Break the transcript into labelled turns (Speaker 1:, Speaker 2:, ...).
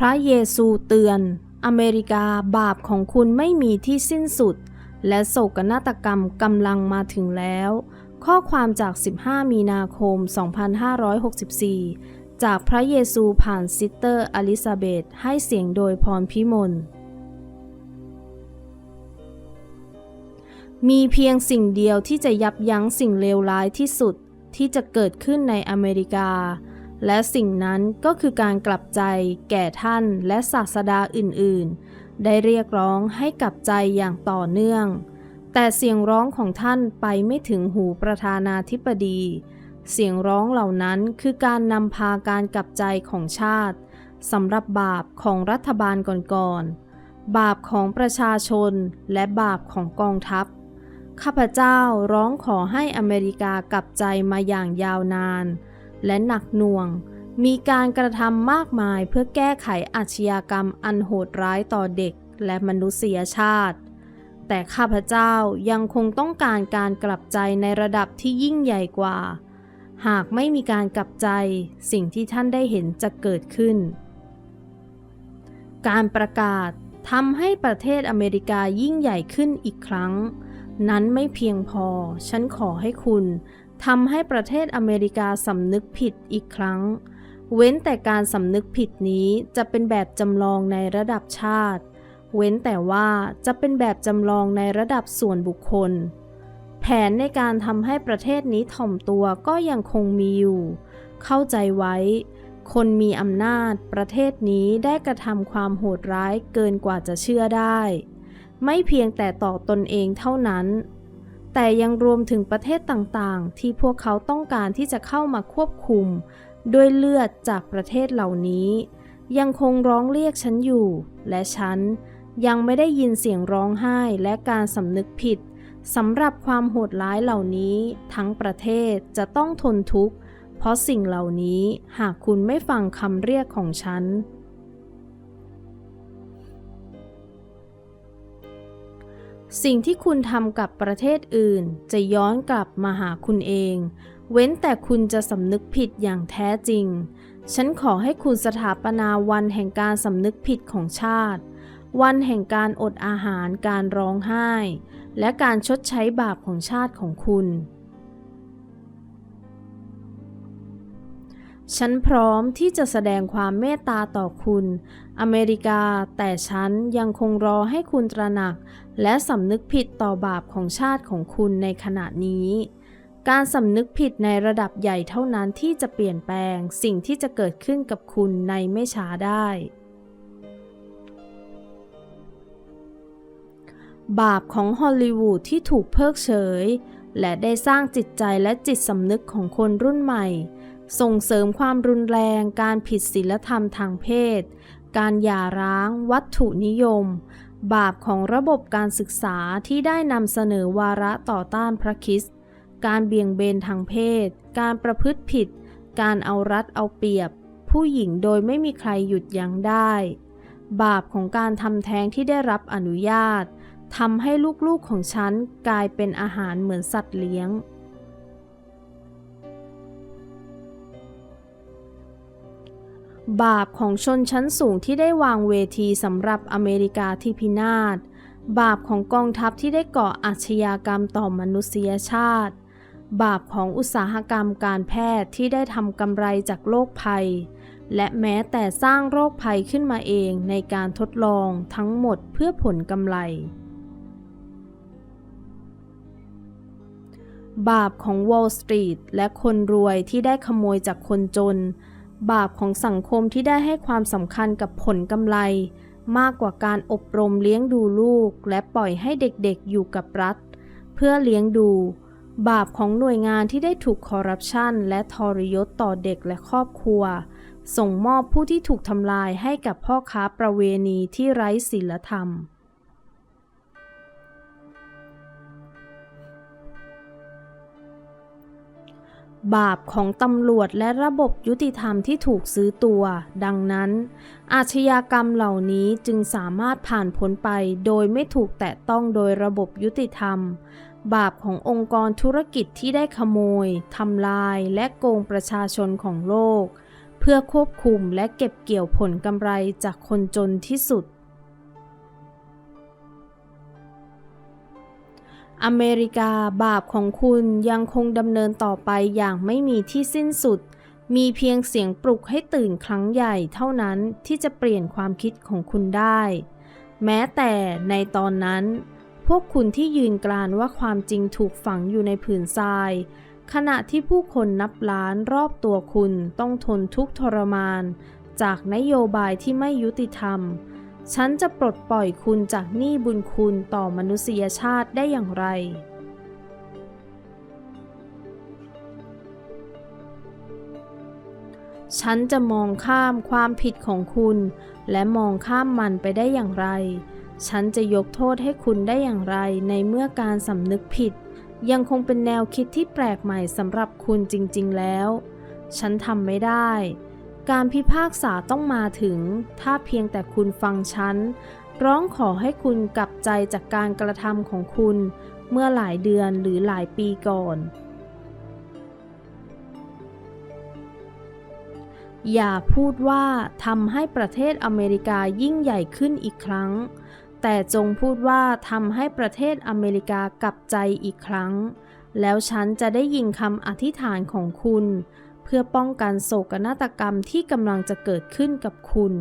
Speaker 1: พระเยซูเตือน อเมริกาบาปของคุณไม่มีที่สิ้นสุด และโศกนาฏกรรมกำลังมาถึงแล้ว ข้อความจาก 15 มีนาคม 2564 จากพระเยซูผ่านซิสเตอร์อลิซาเบธให้เสียงโดยพรพิมลมีเพียงสิ่งเดียวที่จะยับยั้งสิ่งเลวร้ายที่สุดที่จะเกิดขึ้นในอเมริกา และสิ่งนั้นก็คือการกลับใจแก่ท่านและศาสดาอื่นๆ ได้เรียกร้องให้กลับใจอย่างต่อเนื่อง แต่เสียงร้องของท่านไปไม่ถึงหูประธานาธิบดี เสียงร้องเหล่านั้นคือการนำพาการกลับใจของชาติสำหรับบาปของรัฐบาลก่อนๆ บาปของประชาชนและบาปของกองทัพ ข้าพเจ้าร้องขอให้อเมริกากลับใจมาอย่างยาวนาน และหนักหน่วง มีการกระทำมากมายเพื่อแก้ไขอาชญากรรมอันโหดร้ายต่อเด็กและมนุษยชาติ แต่ข้าพเจ้ายังคงต้องการการกลับใจในระดับที่ยิ่งใหญ่กว่า หากไม่มีการกลับใจ สิ่งที่ท่านได้เห็นจะเกิดขึ้น การประกาศทำให้ประเทศอเมริกายิ่งใหญ่ขึ้นอีกครั้ง นั้นไม่เพียงพอ ฉันขอให้คุณ ทำให้ประเทศอเมริกาสำนึกผิดอีกครั้ง เว้นแต่การสำนึกผิดนี้จะเป็นแบบจำลองในระดับชาติ เว้นแต่ว่าจะเป็นแบบจำลองในระดับส่วนบุคคล แผนในการทำให้ประเทศนี้ถ่อมตัวก็ยังคงมีอยู่ เข้าใจไว้ คนมีอำนาจ ประเทศนี้ได้กระทำความโหดร้ายเกินกว่าจะเชื่อได้ ไม่เพียงแต่ต่อตนเองเท่านั้น แต่ยังรวมถึงประเทศต่างๆ ที่พวกเขาต้องการที่จะเข้ามาควบคุม ด้วยเลือดจากประเทศเหล่านี้ ยังคงร้องเรียกฉันอยู่ และฉันยังไม่ได้ยินเสียงร้องไห้และการสำนึกผิดสำหรับความโหดร้ายเหล่านี้ ทั้งประเทศจะต้องทนทุกข์ เพราะสิ่งเหล่านี้หากคุณไม่ฟังคำเรียกของฉัน สิ่งที่คุณทำกับประเทศอื่น จะย้อนกลับมาหาคุณเอง เว้นแต่คุณจะสำนึกผิดอย่างแท้จริง ฉันขอให้คุณสถาปนาวันแห่งการสำนึกผิดของชาติ วันแห่งการอดอาหาร การร้องไห้ และการชดใช้บาปของชาติของคุณ ฉันพร้อมที่จะแสดงความเมตตาต่อคุณ อเมริกา แต่ฉันยังคงรอให้คุณตระหนัก และสำนึกผิดต่อบาปของชาติของคุณในขณะนี้ การสำนึกผิดในระดับใหญ่เท่านั้นที่จะเปลี่ยนแปลงสิ่งที่จะเกิดขึ้นกับคุณในไม่ช้าได้ บาปของฮอลลีวูดที่ถูกเพิกเฉย และได้สร้างจิตใจและจิตสำนึกของคนรุ่นใหม่ ส่งเสริมความรุนแรง การผิดศีลธรรมทางเพศ การหย่าร้าง วัตถุนิยม บาปของระบบการศึกษาที่ได้นำเสนอวาระต่อต้านพระคริสต์การเบี่ยงเบนทางเพศ การประพฤติผิด การเอารัดเอาเปรียบ ผู้หญิงโดยไม่มีใครหยุดยั้งได้ บาปของการทำแท้งที่ได้รับอนุญาตทำให้ลูกๆของฉันกลายเป็นอาหารเหมือนสัตว์เลี้ยง บาปของชนชั้นสูงที่ได้วางเวทีสำหรับอเมริกาที่พินาศ บาปของกองทัพที่ได้ก่ออาชญากรรมต่อมนุษยชาติ บาปของอุตสาหกรรมการแพทย์ที่ได้ทำกำไรจากโรคภัย และแม้แต่สร้างโรคภัยขึ้นมาเองในการทดลองทั้งหมดเพื่อผลกำไร บาปของ Wall Street และคนรวยที่ได้ขโมยจากคนจน บาปของสังคมที่ได้ให้ความสำคัญกับผลกำไร มากกว่าการอบรมเลี้ยงดูลูก และปล่อยให้เด็กๆอยู่กับรัฐ เพื่อเลี้ยงดู บาปของหน่วยงานที่ได้ถูกคอร์รัปชันและทรยศต่อเด็กและครอบครัว ส่งมอบผู้ที่ถูกทำลายให้กับพ่อค้าประเวณีที่ไร้ศีลธรรม บาปของตำรวจและระบบยุติธรรมที่ถูกซื้อตัว ดังนั้น อาชญากรรมเหล่านี้จึงสามารถผ่านพ้นไปโดยไม่ถูกแตะต้องโดยระบบยุติธรรม บาปขององค์กรธุรกิจที่ได้ขโมยทำลายและโกงประชาชนของโลก เพื่อควบคุมและเก็บเกี่ยวผลกำไรจากคนจนที่สุด อเมริกาบาปของคุณยังคงดำเนินต่อไปอย่างไม่มีที่สิ้นสุด มีเพียงเสียงปลุกให้ตื่นครั้งใหญ่เท่านั้นที่จะเปลี่ยนความคิดของคุณได้ แม้แต่ในตอนนั้น พวกคุณที่ยืนกรานว่าความจริงถูกฝังอยู่ในผืนทราย ขณะที่ผู้คนนับล้านรอบตัวคุณต้องทนทุกข์ทรมาน จากนโยบายที่ไม่ยุติธรรม ฉันจะปลดปล่อยคุณจากหนี้บุญคุณต่อมนุษยชาติได้อย่างไร ฉันจะมองข้ามความผิดของคุณ และมองข้ามมันไปได้อย่างไร ฉันจะยกโทษให้คุณได้อย่างไรในเมื่อการสำนึกผิด ยังคงเป็นแนวคิดที่แปลกใหม่สำหรับคุณจริง ๆ แล้ว ฉันทำไม่ได้ การพิพากษาต้องมาถึง ถ้าเพียงแต่คุณฟังฉัน ร้องขอให้คุณกลับใจจากการกระทำของคุณ เมื่อหลายเดือนหรือหลายปีก่อน อย่าพูดว่าทำให้ประเทศอเมริกายิ่งใหญ่ขึ้นอีกครั้ง แต่จงพูดว่าทำให้ประเทศอเมริกากลับใจอีกครั้ง แล้วฉันจะได้ยินคำอธิษฐานของคุณ เพื่อป้องกันโศกนาฏกรรมที่กำลังจะเกิดขึ้นกับคุณ